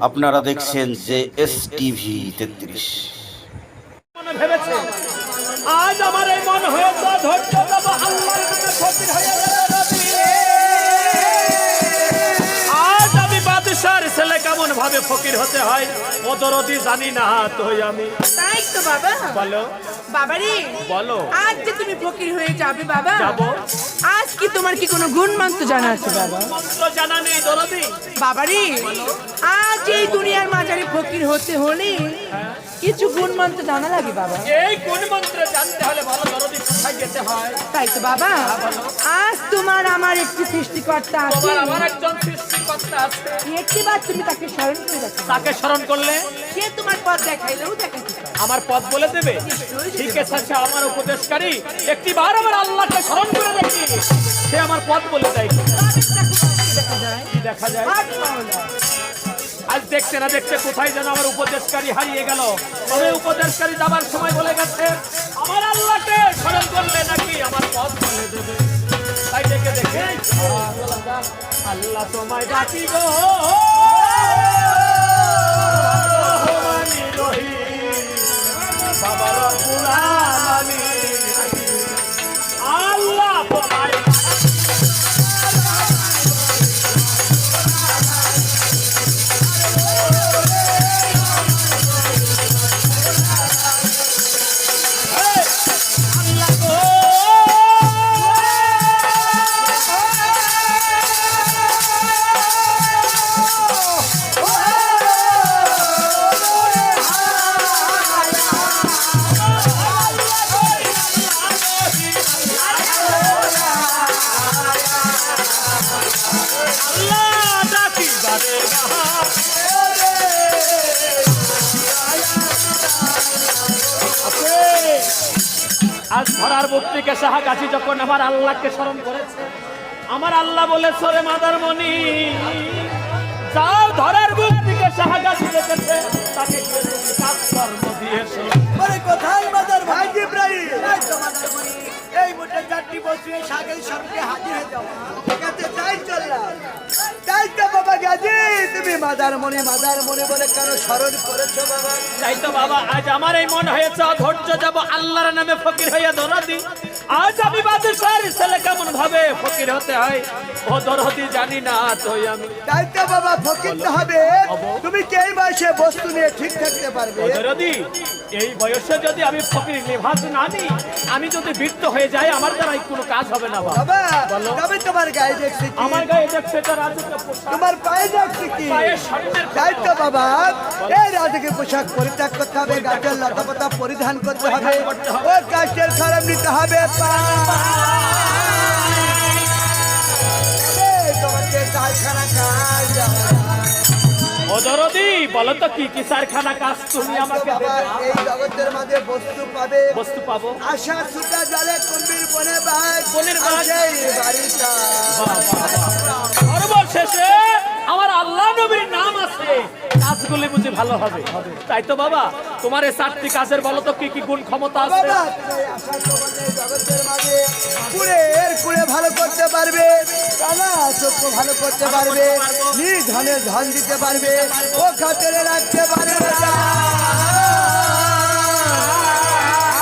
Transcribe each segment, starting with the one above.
আপনারা দেখছেন যে এস টিভি তেত্রিশ আজ আমার এই মন ফকির হতে হয় ও দরদি জানি না তো আমি। তাই তো বাবা। বলো। বাবারে বলো। আজ যে তুমি ফকির হয়ে যাবে বাবা যাব। আজ কি তোমার কি কোনো গুণ মান্ত জানা আছে বাবা? মন্ত্র জানা নেই দরদি। বাবারে আজ এই দুনিয়ার মাঝারে ফকির হতে হলে কিছু গুণ মান্ত জানা লাগে বাবা। এই কোন মন্ত্র জানতে হলে ভালো দরদি কোথায় যেতে হয়? তাই তো বাবা। আজ তোমার আমার একটি সৃষ্টিকর্তা আছে। আমার একজন সৃষ্টিকর্তা আছে। একটি বার তুমি তাকে স্মরণ করে রাখো তাকে স্মরণ করলে? সে তোমার পথ দেখাইলেও দেখাইতে আমার পথ বলে দেবে? ঠিক আছে আমার উপদেশকারী। একটি বার আমার আল্লাহকে স্মরণ করে দেখি। সে আমার পথ বলে দেয়। দেখা যায়। আজ দেখতে না দেখতে কোথায় যেন আমার উপদেশকারী হারিয়ে গেল। তবে উপদেশকারী যাবার সময় বলে গেছে আমার আল্লাহকে স্মরণ করলে নাকি আমার পথ আল্লাহ তোমায় ডাকি গো। আজ ধরার মুক্তিকে সাহা কাছি যখন আমার আল্লাহকে স্মরণ করেছে, আমার আল্লাহ বলে সরে মাদার মনি ধরার মুক্তিকে সাহা কাছি রেখেছে, তাকে কাজকর্ম দিয়েছ। কোথায় মাদার ভাই এই মোটে চারটি বসে সাগের সামনে হাজির হয়ে মাদার মনে মাদার মনে বলে কেন স্মরণ করেছ বাবা? তাই তো বাবা, আজ আমার এই মন হয়েছে, অধৈর্য যাব, আল্লাহর নামে ফকির হইয়া দরদি আজ আমি বাদশার ছেলে কেমন ভাবে ফকির হতে হয়? ও দরদি জানি না তো আমি তাই তো বাবা ফকির তো হবে। তুমি কে বয়সে বস্তু নিয়ে ঠিক থাকতে পারবে? যদি এই বয়সে যদি আমি ফকির নিভাস না নিই আমি যদি বৃত্ত হয়ে যাই আমার দ্বারাই কোনো কাজ হবে না বাবা। তবে তোমার গায়ে দেখছি কি? আমার গায়ে দেখছে রাজকীয় পোশাক। তোমার পায়ে দেখছি কি? তাই তো বাবা এই রাজকীয় পোশাক পরিত্যাগ করতে হবে গাছের লতাপাতা পরিধান করতে হবে। ও কাশের খারাপ নিতে হবে এই তোমাকে কারখানা কাজ ও দরদি বলো তো কি কি সারখানা কাজ তুমি আমাকে এই জগতের মাঝে বস্তু পাবে। বস্তু পাবো? আশা সুতা জলে কুম্ভীর বনে বাস। বনের বাস। বাড়িটা। সর্বশেষে নাম আছে। কাজগুলি বুঝি ভালো হবে। তাই তো বাবা তোমার এই চারটি কাজের বলো তো কি কি গুণ ক্ষমতা আছে? কুড়ে এর কুড়ে ভালো করতে পারবে কানা ভালো করতে পারবে নির্ধনে ধন দিতে পারবে ও খাতরে রাখতে পারবে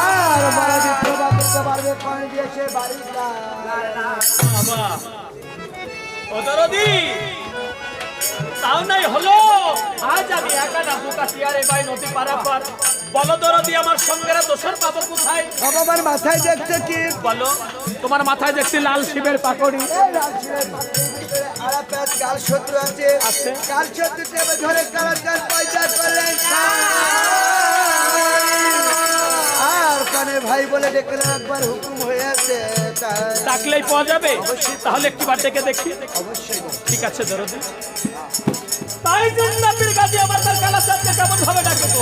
আর মারা দিতে করতে পারবে কোন দিয়েছে বাড়িটা বাবা ও দরদি তাও নাই হলো। আজ আমি একা না বুকা চেয়ারে বাই নদী পারাপার। বলো দরদি আমার সঙ্গেরা দোষর পাবো কোথায়? বাবার মাথায় দেখছে কি? বলো তোমার মাথায় দেখছি লাল শিবের পাকড়ি। কাল শত্রু আছে। কাল ধরে কারাকার পয়সা করলেন। আর কানে ভাই বলে একবার হুকুম হয়েছে ডাকলেই পাওয়া যাবে? তাহলে একটি বার ডেকে দেখি। অবশ্যই। ঠিক আছে দরদি। তাই জন্য কাজে আমার তার কেমন ভাবে ডাকে তো